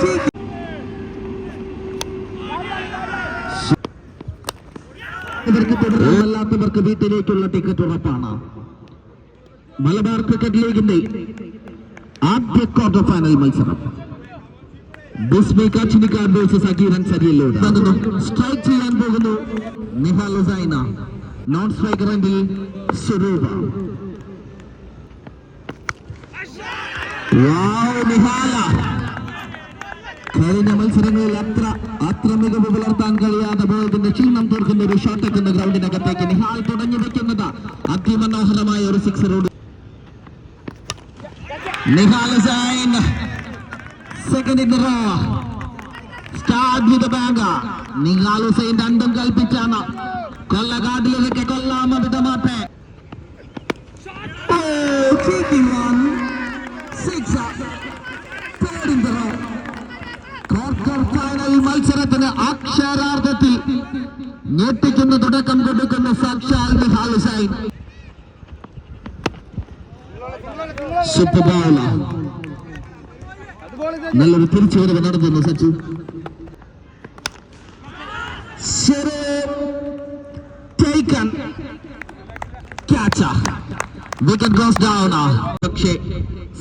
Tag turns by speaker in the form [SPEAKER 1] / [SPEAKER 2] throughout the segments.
[SPEAKER 1] kick. ഇവർക്ക് വീട്ടിലേക്കുള്ള ticket ഉറപ്പാണ്. മലബാർ ക്രിക്കറ്റ് ലീഗിന്റെ ആദ്യ ക്വാർട്ടർ ഫൈനൽ മത്സരം. ബിസ്മി കാച്ചിനിക്കാർ വേഴ്സസ് അഗീറൻ സരിയല്ലോട് സ്ട്രൈക്ക് ചെയ്യാൻ പോകുന്നു നിഹാൽ ഹുസൈന. നോൺ സ്ട്രൈക്കർ എങ്കിൽ സ്വരൂപ. കഴിഞ്ഞ മത്സരങ്ങളിൽ അത്ര അത്ര മികവ് പുലർത്താൻ കഴിയാതെ പോയതിന്റെ ക്ഷീണം തീർക്കുന്ന ഒരു ഷോട്ട് എത്തുന്ന ഗ്രൗണ്ടിനകത്തേക്ക് നിഹാൽ തുടങ്ങി വെക്കുന്നത് അതിമനോഹരമായ ഒരു സിക്സറോട് നിഹാൽ സെക്കൻഡ് സ്റ്റാർട്ട് വിത്ത് കൽപ്പിച്ചാണ്. കൊല്ലകാട്ടിലൊക്കെ കൊല്ലാമ വിധമാട്ടെ മത്സരത്തിന് അക്ഷരാർത്ഥത്തിൽ ഞെട്ടിക്കുന്ന തുടക്കം കൊടുക്കുന്ന സാക്ഷാൽ നിഹാൽ ഹുസൈൻ. നല്ലൊരു തിരിച്ചുവരവ് നടത്തുന്നു Sachin. Taken catch wicket goes down പക്ഷേ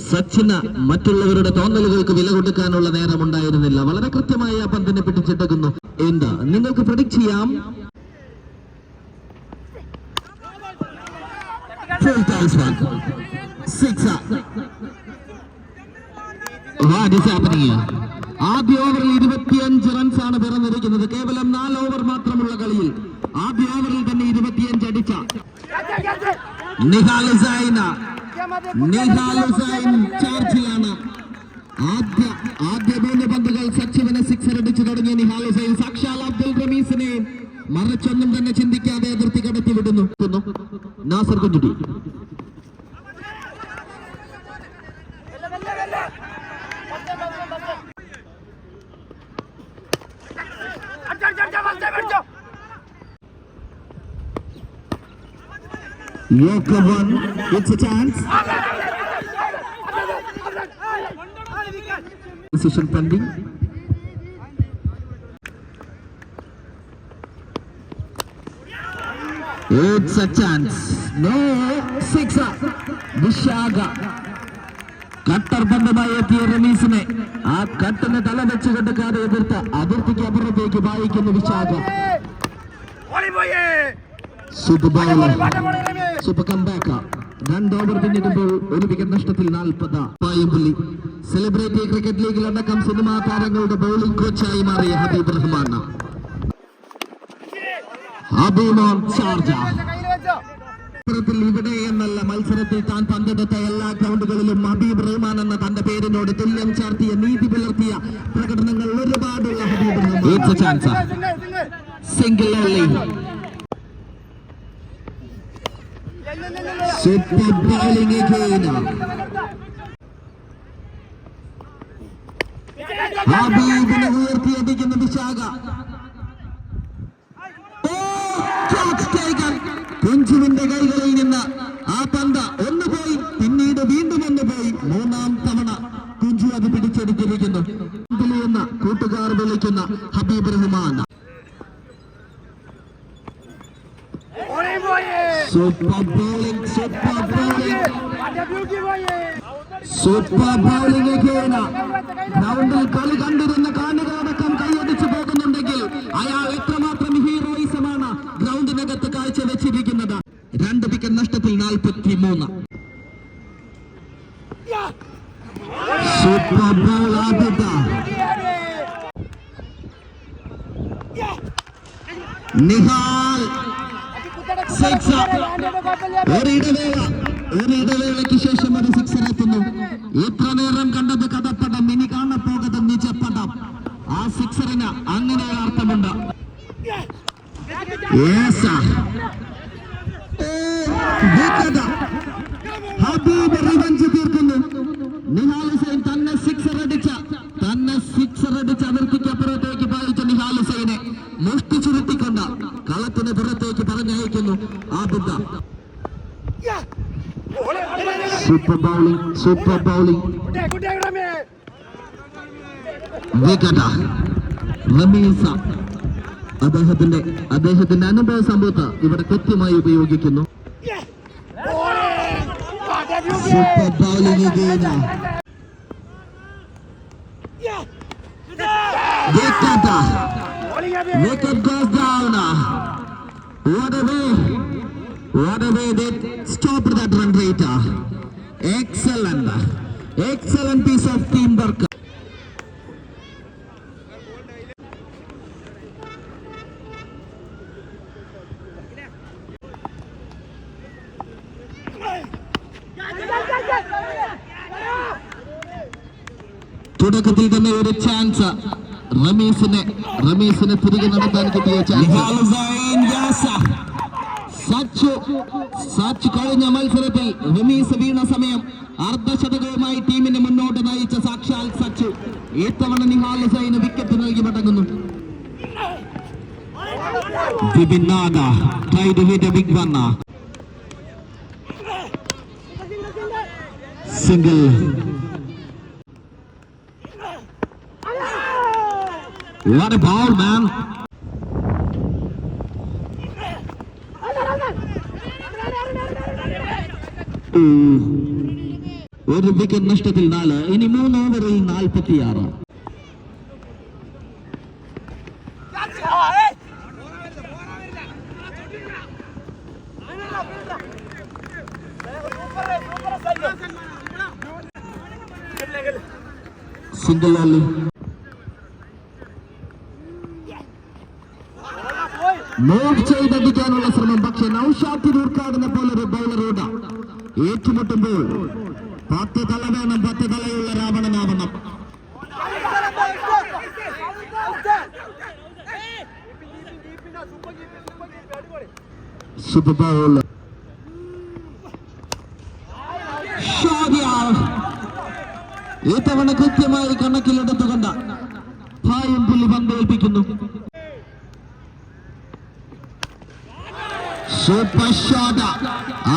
[SPEAKER 1] സച്ചിന് മറ്റുള്ളവരുടെ തോന്നലുകൾക്ക് വില കൊടുക്കാനുള്ള നേരം ഉണ്ടായിരുന്നില്ല വളരെ കൃത്യമായി ആ പന്തിനെ പിടിച്ചെടുക്കുന്നു. എന്താ? നിങ്ങൾക്ക് പ്രഡിക്റ്റ് ചെയ്യാം. ആദ്യ ഓവറിൽ ഇരുപത്തിയഞ്ച് റൺസ് ആണ് പിറന്നിരിക്കുന്നത്. കേവലം നാല് ഓവർ മാത്രമുള്ള കളിയിൽ ആദ്യ ഓവറിൽ തന്നെ ഇരുപത്തിയഞ്ച് അടിച്ച. നിഹാൽ നിഹാൽ ഹുസൈൻ ചാർജിലാണ്. ആദ്യ ആദ്യ മൂന്ന് പന്തുകൾ സച്ചിവനെ സിക്സർ അടിച്ചു തുടങ്ങിയ നിഹാൽ ഹുസൈൻ സാക്ഷാൽ അബ്ദുൽ റമീസിനെ മറിച്ചൊന്നും തന്നെ ചിന്തിക്കാതെ അതിർത്തി കടത്തി വിടുന്നു. Nasar Kunjutty Yoka one, it's a chance. Decision pending. It's a chance. No, six. Visakh cutter ബന്ധമായി എത്തിയ റമീസിനെ ആ കട്ടിന് തല വെച്ച് കെടുക്കാതെ എതിർത്ത് അതിർത്തിക്ക് അപ്പുറത്തേക്ക് വായിക്കുന്നു Visakh super bowler super comeback രണ്ട് ഓവർ പിന്നിടുമ്പോൾ ഒരു വിക്കറ്റ് നഷ്ടത്തിൽ നാൽപ്പത്. പായമ്പള്ളി സെലിബ്രിറ്റി ക്രിക്കറ്റ് ലീഗിൽ അടക്കം സിനിമാ താരങ്ങളുടെ ബൗളിംഗ് കോച്ചായി മാറിയ ഹബീബ് റഹ്മാൻ. ഹബീമോൻ ഷാർജ. മത്സരത്തിൽ ഇവിടെ എന്നല്ല മത്സരത്തിൽ താൻ പങ്കെടുത്ത എല്ലാ ഗ്രൗണ്ടുകളിലും ഹബീബ് റഹ്മാൻ എന്ന തന്റെ പേരിനോട് തുല്യം ചാർത്തിയ നീതി പുലർത്തിയ പ്രകടനങ്ങൾ ഒരുപാടുള്ള Habeeb Rahman. Chance single only super bowling ഹബീബിനെ ഉയർത്തിയടിക്കുന്ന വിശാഖ. കുഞ്ചുവിന്റെ കൈകളിൽ നിന്ന് ആ പന്ത ഒന്ന് പോയി പിന്നീട് വീണ്ടും ഒന്ന് പോയി. മൂന്നാം തവണ കുഞ്ചു അത് പിടിച്ചെടുത്തിരിക്കുന്നു. എന്ന് കൂട്ടുകാർ വിളിക്കുന്ന Habeeb Rahman. Super super bowling ഗ്രൗണ്ടിൽ കളി കണ്ടിരുന്ന കാണികളടക്കം കൈയടിച്ചു പോകുന്നുണ്ടെങ്കിൽ അയാൾ എത്രമാത്രം ഹീറോയിസമാണ് ഗ്രൗണ്ടിനകത്ത് കാഴ്ചവെച്ചിരിക്കുന്നത്. രണ്ട് വിക്കറ്റ് നഷ്ടത്തിൽ നാൽപ്പത്തി മൂന്ന് സൂപ്പർ ബോൾ ആദ്യത നിഹാൽ. സിക്സ് ഒരു ഇടവേള. ഒരു ഇടവേളയ്ക്ക് ശേഷം ഒരു സിക്സർ എത്തുന്നു. ഇത്ര നേരം കണ്ടത് കഥപ്പടം ഇനി കാണപ്പോകത് നിജപ്പടം. ആ സിക്സറിന് അങ്ങനെ ഒരു അർത്ഥമുണ്ട്. ഹബീബ് റിവഞ്ച് തീർക്കുന്നു. നിഹാൽ ഹുസൈൻ തന്നെ സിക്സർ അടിച്ച തന്നെ സിക്സർ അടിച്ച അതിർത്തിക്ക് അപ്പുറത്തേക്ക് പായിച്ച നിഹാൽ ഹുസൈനെ മുഷ്ടി ചുരുട്ടിക്കൊണ്ട് കളത്തിന് പുറത്തേക്ക് പറഞ്ഞയക്കുന്നു. ആ ബുദ്ധ. Super bowling super bowling wicket Ramees അദ്ദേഹത്തിന്റെ അദ്ദേഹത്തിന്റെ അനുഭവ സമ്പത്ത് ഇവിടെ കൃത്യമായി ഉപയോഗിക്കുന്നു super bowling wicket Wicket goes down. What a way. What a way they stopped that. Excellent. Excellent piece of teamwork. തുടക്കത്തിൽ തന്നെ ഒരു ചാൻസ് റമീസിനെ റമീസിനെ തിരികെ നടത്താൻ കിട്ടിയ ചാൻസ് സച്ചു സച്ച് കഴിഞ്ഞ മത്സരത്തിൽ റമീസ് വീണ സമയം അർദ്ധശതകവുമായി ടീമിനെ മുന്നോട്ട് നയിച്ച സാക്ഷാൽ സച്ചു ഇത്തവണ നിഹാൽ ഹുസൈന് വിക്കറ്റ് നൽകി മടങ്ങുന്നു Bibin. What a ball, man. ഉം. ഒരു വിക്കറ്റ് നഷ്ടത്തിൽ നാല് ഇനി മൂന്ന് ഓവറിൽ നാൽപ്പത്തിയാറ്. സിംഗിൾ ഓൺലി ശ്രമം പക്ഷെ നൌഷാദ് തിരൂർക്കാടിനെ പോലൊരു ബൗളറോട് ഏറ്റുമുട്ടുമ്പോൾ പത്ത് തല വേണം പത്ത് തലയുള്ള രാവണനാവണം. സൂപ്പർ ബൗൾ ഇത്തവണ കൃത്യമായി കണക്കിലെടുത്തുകൊണ്ട് ഭായം പുള്ളി പന്തേൽപ്പിക്കുന്നു സൂപ്പർ ഷോട്ട്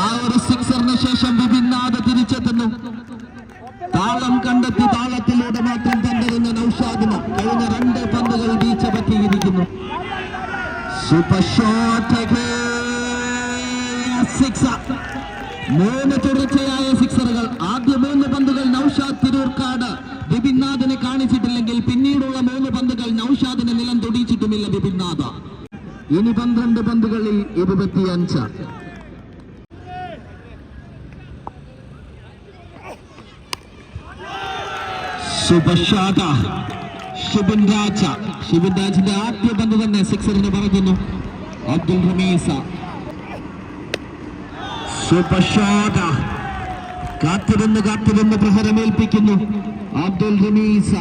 [SPEAKER 1] ആ ഒരു സിക്സറിന് ശേഷം വിഭിന്നാത തിരിച്ചെത്തുന്നു. താളം കണ്ടെത്തി താളത്തിലൂടെ മാത്രം പന്തെറിഞ്ഞ നൌഷാദിന് കഴിഞ്ഞ രണ്ട് പന്തുകൾ വീഴ്ച പറ്റിയിരിക്കുന്നു. സൂപ്പർ ഷോട്ട് സിക്സ് മൂന്ന് തുടർച്ചയായ സിക്സറുകൾ. ആദ്യ മൂന്ന് പന്തുകൾ നൌഷാദ് തിരൂർക്കാട്. ബിപിൻനാഥിനെ കാണിച്ചിട്ടില്ലെങ്കിൽ പിന്നീടുള്ള മൂന്ന് പന്തുകൾ നൌഷാദിനെ നിലം തൊടിയിച്ചിട്ടുമില്ല ബിപിൻനാഥ് ഇനി പന്ത്രണ്ട് പന്തുകളിൽ ഇരുപത്തിയഞ്ച് അഞ്ച്. ഷിബിൻ ആദ്യ പന്ത് തന്നെ സിക്സറിന് പറയുന്നു അബ്ദുൽ റമീസ. സുബഷാദ കാത്തിരുന്ന് കാത്തിരുന്ന് പ്രഹരമേൽപ്പിക്കുന്നു. Abdul Rameesa.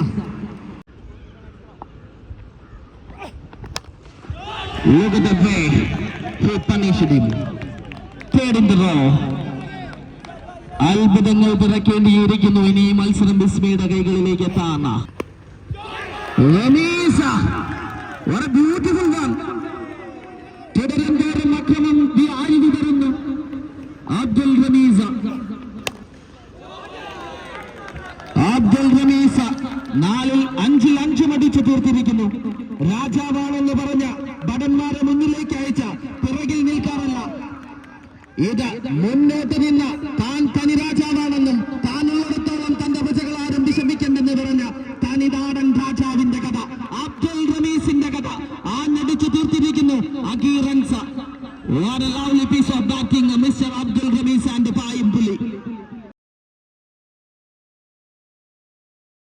[SPEAKER 1] Look at the way he punished him. Third in the row. അത്ഭുതങ്ങൾ പിറക്കേണ്ടിയിരിക്കുന്നു. ഇനി മത്സരം ബിസ്മയുടെ കൈകളിലേക്ക് എത്താന beautiful one. തുടരും തോറും അക്രമം. ദി- ആയി വിതറുന്നു അബ്ദുൽ റമീസ. അബ്ദുൽ റമീസ നാലിൽ അഞ്ചിൽ അഞ്ച് അടിച്ചു തീർത്തിരിക്കുന്നു. രാജാവാണെന്ന് പറഞ്ഞ ഭടന്മാരെ മുന്നിലേക്ക് അയച്ച പിറകിൽ നിൽക്കാറല്ല ഇത് മുന്നോട്ട് നിന്ന താൻ തനി രാജാവാണെന്നും